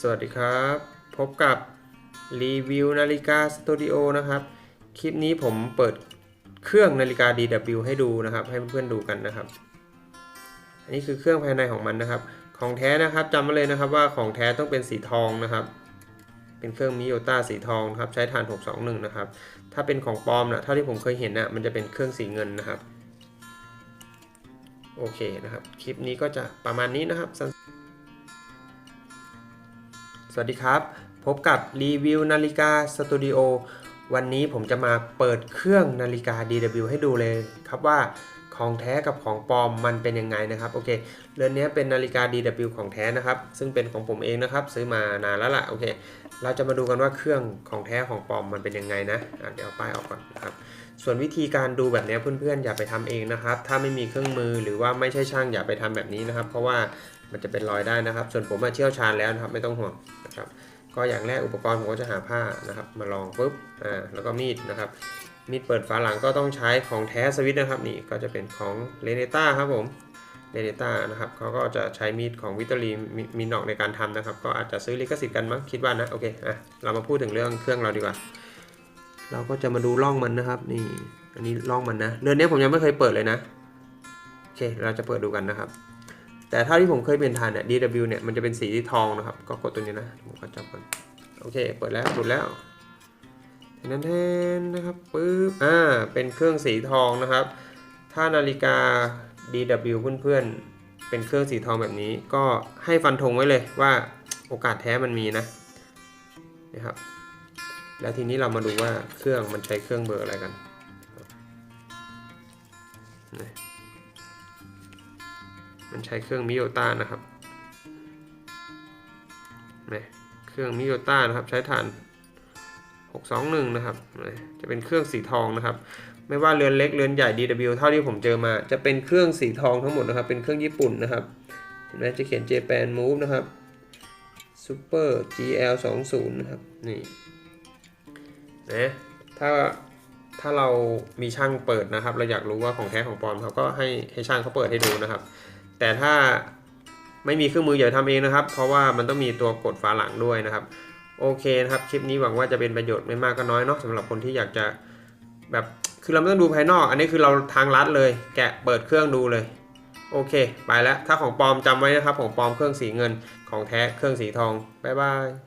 สวัสดีครับ พบกับรีวิวนาฬิกาสตูดิโอนะครับ คลิปนี้ผมเปิดเครื่องนาฬิกา DW ให้ดูนะครับ ให้เพื่อนๆดูกันนะครับ อันนี้คือเครื่องภายในของมันนะครับ ของแท้นะครับจำไว้เลยนะครับว่าของแท้ต้องเป็นสีทองนะครับ เป็นเครื่องมิโยต้าสีทองครับใช้ฐาน 621 นะครับ ถ้าเป็นของปลอมนะเท่าที่ผมเคยเห็นนะมันจะเป็นเครื่องสีเงินนะครับ โอเคนะครับ คลิปนี้ก็จะประมาณนี้นะครับ วัสดีครับ พบกับรีวิวนาฬิกาสตูดิโอวันนี้ผมจะมาเปิดเครื่องนาฬิกา DW ให้ดูเลยครับว่าของแท้กับของปลอมมันเป็นยังไงนะครับโอเคเรือนนี้เป็นนาฬิกา DW ของแท้นะครับ ซึ่งเป็นของผมเองนะครับ ซื้อมานานแล้วล่ะโอเค เราจะมาดูกันว่าเครื่องของแท้ของปลอมมันเป็นยังไงนะะเดี๋ยวป้ายออกก่อนนะครับส่วนวิธีการดูแบบนี้เพื่อนๆอย่าไปทำเองนะครับ ถ้าไม่มีเครื่องมือหรือว่าไม่ใช่ช่างอย่าไปทำแบบนี้นะครับ เพราะว่า มันจะเป็นรอยได้นะครับ ส่วนผมมาเชี่ยวชาญแล้วนะครับไม่ต้องห่วงนะครับก็อย่างแรกอุปกรณ์ผมก็จะหาผ้านะครับมาลองปุ๊บอ่าแล้วก็มีดนะครับมีดเปิดฝาหลังก็ต้องใช้ของแท้สวิตนะครับนี่ก็จะเป็นของเลเนต้าครับผมเลเนต้านะครับเขาก็จะใช้มีดของวิตาลีมีนอกในการทำนะครับ ก็อาจจะซื้อลิขสิทธิ์กันมั้งคิดว่านะโอเคอะเรามาพูดถึงเรื่องเครื่องเราดีกว่า เราก็จะมาดูร่องมันนะครับ นี่อันนี้ร่องมันนะเรือนนี้ผมยังไม่เคยเปิดเลยนะโอเคเราจะเปิดดูกันนะครับ แต่เท่าที่ผมเคยเป็นทานเนี่ย DW เนี่ยมันจะเป็นสีที่ทองนะครับ ก็กดตัวนี้นะผมก็จับก่อนโอเค เปิดแล้วหลุดแล้วแทนแทนนะครับปึ๊บอ่าเป็นเครื่องสีทองนะครับ ถ้านาฬิกา DW เพื่อนๆเป็นเครื่องสีทองแบบนี้ ก็ให้ฟันธงไว้เลยว่าโอกาสแท้มันมีนะนะครับ แล้วทีนี้เรามาดูว่าเครื่องมันใช้เครื่องเบอร์อะไรกัน มันใช้เครื่องมิโยต้านะครับนี่เครื่องมิโยต้านะครับ ใช้ฐาน 621 นะครับ จะเป็นเครื่องสีทองนะครับ ไม่ว่าเรือนเล็กเรือนใหญ่ DW เท่าที่ผมเจอมา จะเป็นเครื่องสีทองทั้งหมดนะครับ เป็นเครื่องญี่ปุ่นนะครับเห็นไหมจะเขียน Japan Move นะครับ Super GL 20นะครับ นี่นะถ้าถ้าเรามีช่างเปิดนะครับ เราอยากรู้ว่าของแท้ของปลอมเขาก็ให้ให้ช่างเขาเปิดให้ดูนะครับ แต่ถ้าไม่มีเครื่องมืออย่าทำเองนะครับ เพราะว่ามันต้องมีตัวกดฝาหลังด้วยนะครับ โอเคนะครับ คลิปนี้หวังว่าจะเป็นประโยชน์ไม่มากก็น้อยเนาะสำหรับคนที่อยากจะแบบคือเราไม่ต้องดูภายนอก อันนี้คือเราทางลัดเลย แกะเปิดเครื่องดูเลย โอเค ไปแล้วถ้าของปลอมจำไว้นะครับ ของปลอมเครื่องสีเงินของแท้เครื่องสีทองบ๊ายบาย